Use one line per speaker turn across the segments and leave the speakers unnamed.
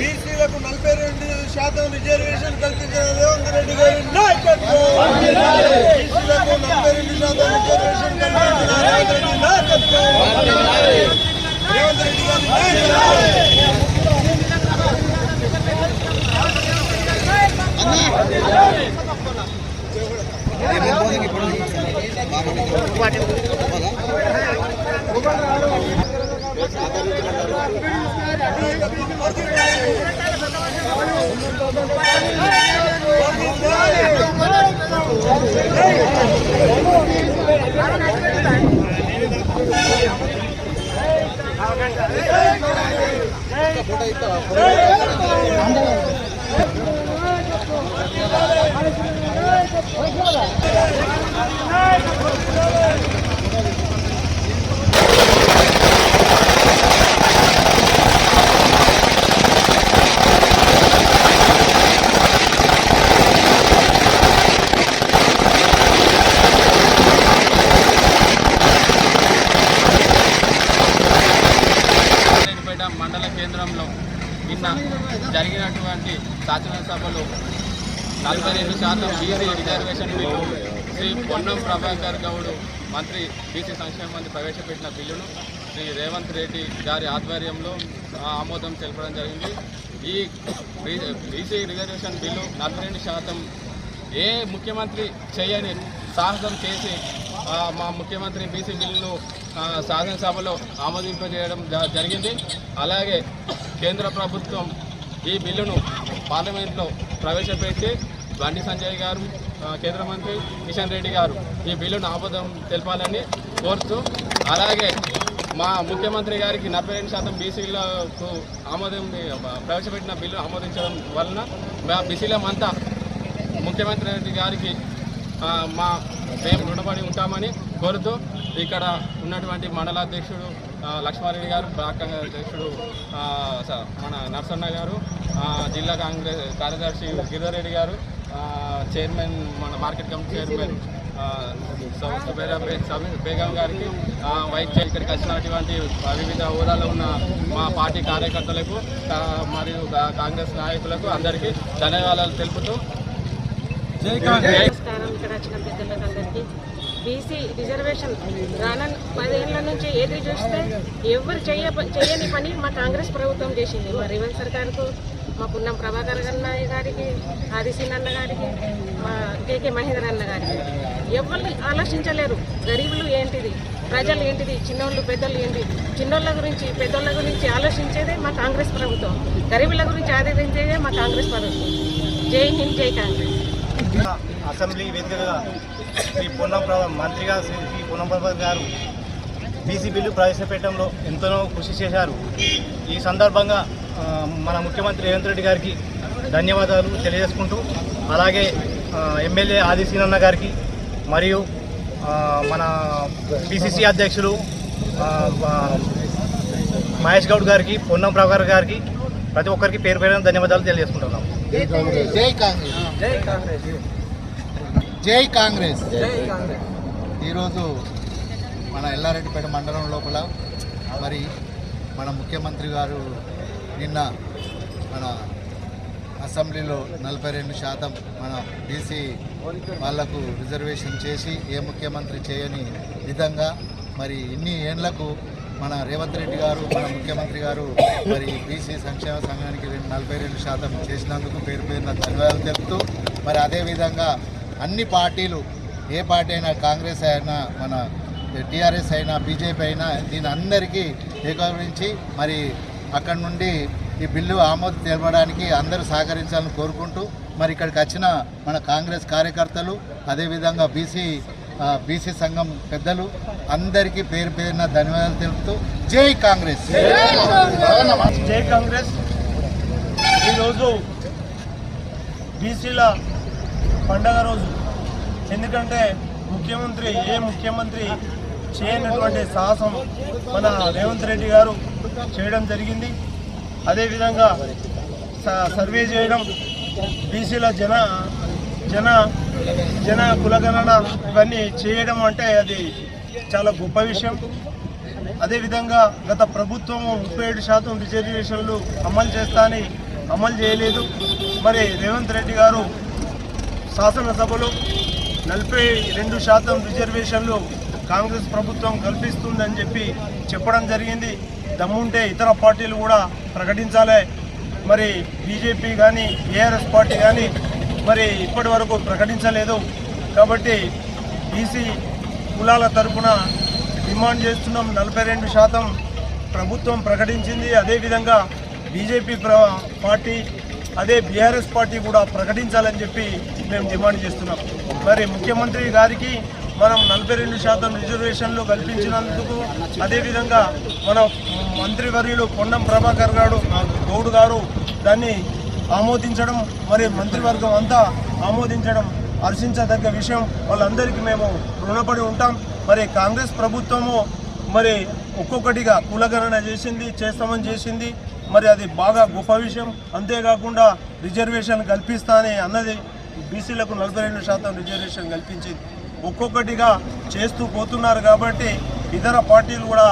బీసీలకు నలభై రెండు శాతం రిజర్వేషన్ కల్పించిన రేవంత్ రెడ్డి గారి నాయకత్వం. బీసీలకు నలభై రెండు శాతం రిజర్వేషన్ కల్పించిన రేవంత్ రెడ్డి నాయకత్వం. రేవంత్ రెడ్డి గారి నాయకత్వం.
Hey, నారాయణపేట మండల కేంద్రంలో నిన్న జరిగినటువంటి శాసనసభలో నలభై రెండు శాతం BC reservation bill Shri Ponnam Prabhakar Goud మంత్రి బీసీ సంక్షేమ మంత్రి ప్రవేశపెట్టిన బిల్లును శ్రీ రేవంత్ రెడ్డి గారి ఆధ్వర్యంలో ఆమోదం తెలపడం జరిగింది. ఈ బీసీ రిజర్వేషన్ బిల్లు నలభై రెండు శాతం ఏ ముఖ్యమంత్రి చేయని సాహసం చేసి మా ముఖ్యమంత్రి బీసీ బిల్లును శాసనసభలో ఆమోదింపజేయడం జ- జరిగింది. అలాగే కేంద్ర ప్రభుత్వం ఈ బిల్లును పార్లమెంట్లో ప్రవేశపెట్టి బండి సంజయ్ గారు కేంద్ర మంత్రి కిషన్ రెడ్డి గారు ఈ బిల్లును ఆమోదం తెలపాలని కోరుతూ అలాగే మా ముఖ్యమంత్రి గారికి నలభై రెండు శాతం బీసీలకు ఆమోదం ప్రవేశపెట్టిన బిల్లు ఆమోదించడం వలన మా బీసీలమంతా ముఖ్యమంత్రి రెడ్డి గారికి మా మేము రుణపడి ఉంటామని కోరుతూ ఇక్కడ ఉన్నటువంటి మండలాధ్యక్షుడు లక్ష్మారెడ్డి గారు బ్లాక్ అధ్యక్షుడు మన నరసన్న గారు జిల్లా కాంగ్రెస్ కార్యదర్శి గిరిధరెడ్డి గారు ఆ, చైర్మన్ మన మార్కెట్ కమిటీ చైర్మన్ బేగం గారికి వైస్ చైర్ ఇక్కడికి వచ్చినటువంటి వివిధ హోదాలో ఉన్న మా పార్టీ కార్యకర్తలకు మరియు కాంగ్రెస్ నాయకులకు అందరికీ ధన్యవాదాలు తెలుపుతూ.
నమస్కారం ఇక్కడ వచ్చిన పెద్దలకు అందరికీ బీసీ రిజర్వేషన్ రానన్ పదేళ్ళ నుంచి ఏది చూస్తే ఎవరు చేయ చేయని పని మా కాంగ్రెస్ ప్రభుత్వం చేసింది. మా రేవంత్ సర్కార్కు మా పున్నం ప్రభాకర్ అన్న గారికి ఆదిశీన్ అన్న గారికి మా కేకే మహేందర్ అన్న గారికి. ఎవరిని ఆలోచించలేరు. గరీబులు ఏంటిది? ప్రజలు ఏంటిది? చిన్నోళ్ళు పెద్దలు ఏంటి? చిన్నోళ్ళ గురించి పెద్దోళ్ళ గురించి ఆలోచించేదే మా కాంగ్రెస్ ప్రభుత్వం. గరీబుల గురించి ఆదరించేదే మా కాంగ్రెస్ ప్రభుత్వం. జై హింద్ జై కాంగ్రెస్.
అసెంబ్లీ వేదికగా శ్రీ పొన్నం ప్రభా మంత్రిగా శ్రీ శ్రీ పొన్నం ప్రభాకర్ గారు బీసీ బిల్లు ప్రవేశపెట్టడంలో ఎంతనో కృషి చేశారు. ఈ సందర్భంగా మన ముఖ్యమంత్రి రేవంత్ రెడ్డి గారికి ధన్యవాదాలు తెలియజేసుకుంటూ అలాగే ఎమ్మెల్యే ఆది సీనన్న గారికి మరియు మన పిసిసి అధ్యక్షులు మహేష్ గౌడ్ గారికి పొన్నం ప్రభాకర్ గారికి ప్రతి ఒక్కరికి పేరు పేరున ధన్యవాదాలు తెలియజేసుకుంటున్నాం.
జై కాంగ్రెస్. జై కాంగ్రెస్. జై కాంగ్రెస్. ఈరోజు మన ఎల్లారెడ్డిపేట మండలం లోపల మరి మన ముఖ్యమంత్రి గారు నిన్న మన అసెంబ్లీలో నలభై రెండు శాతం మన బీసీ వాళ్ళకు రిజర్వేషన్ చేసి ఏ ముఖ్యమంత్రి చేయని విధంగా మరి ఇన్ని ఏండ్లకు మన రేవంత్ రెడ్డి గారు మన ముఖ్యమంత్రి గారు మరి బీసీ సంక్షేమ సంఘానికి నలభై రెండు శాతం చేసినందుకు పేరు పేరున ధన్యవాదాలు తెలుపుతూ మరి అదేవిధంగా అన్ని పార్టీలు ఏ పార్టీ అయినా కాంగ్రెస్ అయినా మన టీఆర్ఎస్ అయినా బీజేపీ అయినా దీని అందరికీ ఏకీభవించి మరి అక్కడ నుండి ఈ బిల్లు ఆమోద తెలపడానికి అందరూ సహకరించాలని కోరుకుంటూ మరి ఇక్కడికి వచ్చిన మన కాంగ్రెస్ కార్యకర్తలు అదేవిధంగా బీసీ బీసీ సంఘం పెద్దలు అందరికీ పేరు పేరున ధన్యవాదాలు తెలుపుతూ జై కాంగ్రెస్!
జై కాంగ్రెస్! ఈరోజు బీసీల పండగ రోజు. ఎందుకంటే ముఖ్యమంత్రి ఏ ముఖ్యమంత్రి చేయనటువంటి సాహసం మన రేవంత్ రెడ్డి గారు చేయడం జరిగింది. అదేవిధంగా స- సర్వే చేయడం బీసీల జన జన జన కులగణన ఇవన్నీ చేయడం అంటే అది చాలా గొప్ప విషయం. అదేవిధంగా గత ప్రభుత్వం ముప్పై ఏడు శాతం రిజర్వేషన్లు అమలు చేస్తా అని అమలు చేయలేదు. మరి రేవంత్ రెడ్డి గారు శాసనసభలో నలభై రెండు శాతం రిజర్వేషన్లు కాంగ్రెస్ ప్రభుత్వం కల్పిస్తుందని చెప్పి చెప్పడం జరిగింది. దమ్ముంటే ఇతర పార్టీలు కూడా ప్రకటించాలి. మరి బీజేపీ కానీ ఏఆర్ఎస్ పార్టీ కానీ మరి ఇప్పటి వరకు ప్రకటించలేదు. కాబట్టి బీసీ కులాల తరపున డిమాండ్ చేస్తున్నాం. నలభై రెండు శాతం ప్రభుత్వం ప్రకటించింది. అదేవిధంగా బీజేపీ ప్ర పార్టీ అదే బీఆర్ఎస్ పార్టీ కూడా ప్రకటించాలని చెప్పి మేము డిమాండ్ చేస్తున్నాం. మరి ముఖ్యమంత్రి గారికి మనం నలభై రెండు శాతం రిజర్వేషన్లు కల్పించినందుకు అదేవిధంగా మన మంత్రివర్యులు పొన్నం ప్రభాకర్ గారు గౌడ్ గారు దాన్ని ఆమోదించడం మరి మంత్రివర్గం అంతా ఆమోదించడం హర్షించదగ్గ విషయం. వాళ్ళందరికీ మేము రుణపడి ఉంటాం. మరి కాంగ్రెస్ ప్రభుత్వము మరి ఒక్కొక్కటిగా కులగణన చేసింది చేస్తామని చేసింది. మరి అది బాగా గొప్ప విషయం. అంతేకాకుండా రిజర్వేషన్ కల్పిస్తా అని అన్నది బీసీలకు నలభై రెండు శాతం రిజర్వేషన్ కల్పించింది. ఒక్కొక్కటిగా చేస్తూ పోతున్నారు కాబట్టి ఇతర పార్టీలు కూడా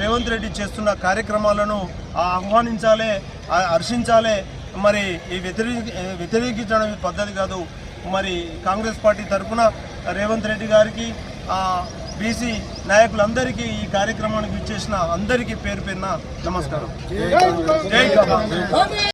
రేవంత్ రెడ్డి చేస్తున్న కార్యక్రమాలను ఆహ్వానించాలే ఆహ్వానించాలి హర్షించాలి. మరి ఈ వ్యతిరేక వ్యతిరేకించడం పద్ధతి కాదు. మరి కాంగ్రెస్ పార్టీ తరఫున రేవంత్ రెడ్డి గారికి బీసీ నాయకులందరికీ ఈ కార్యక్రమానికి ఇచ్చేసిన అందరికీ పేరు పేరున నమస్కారం. జై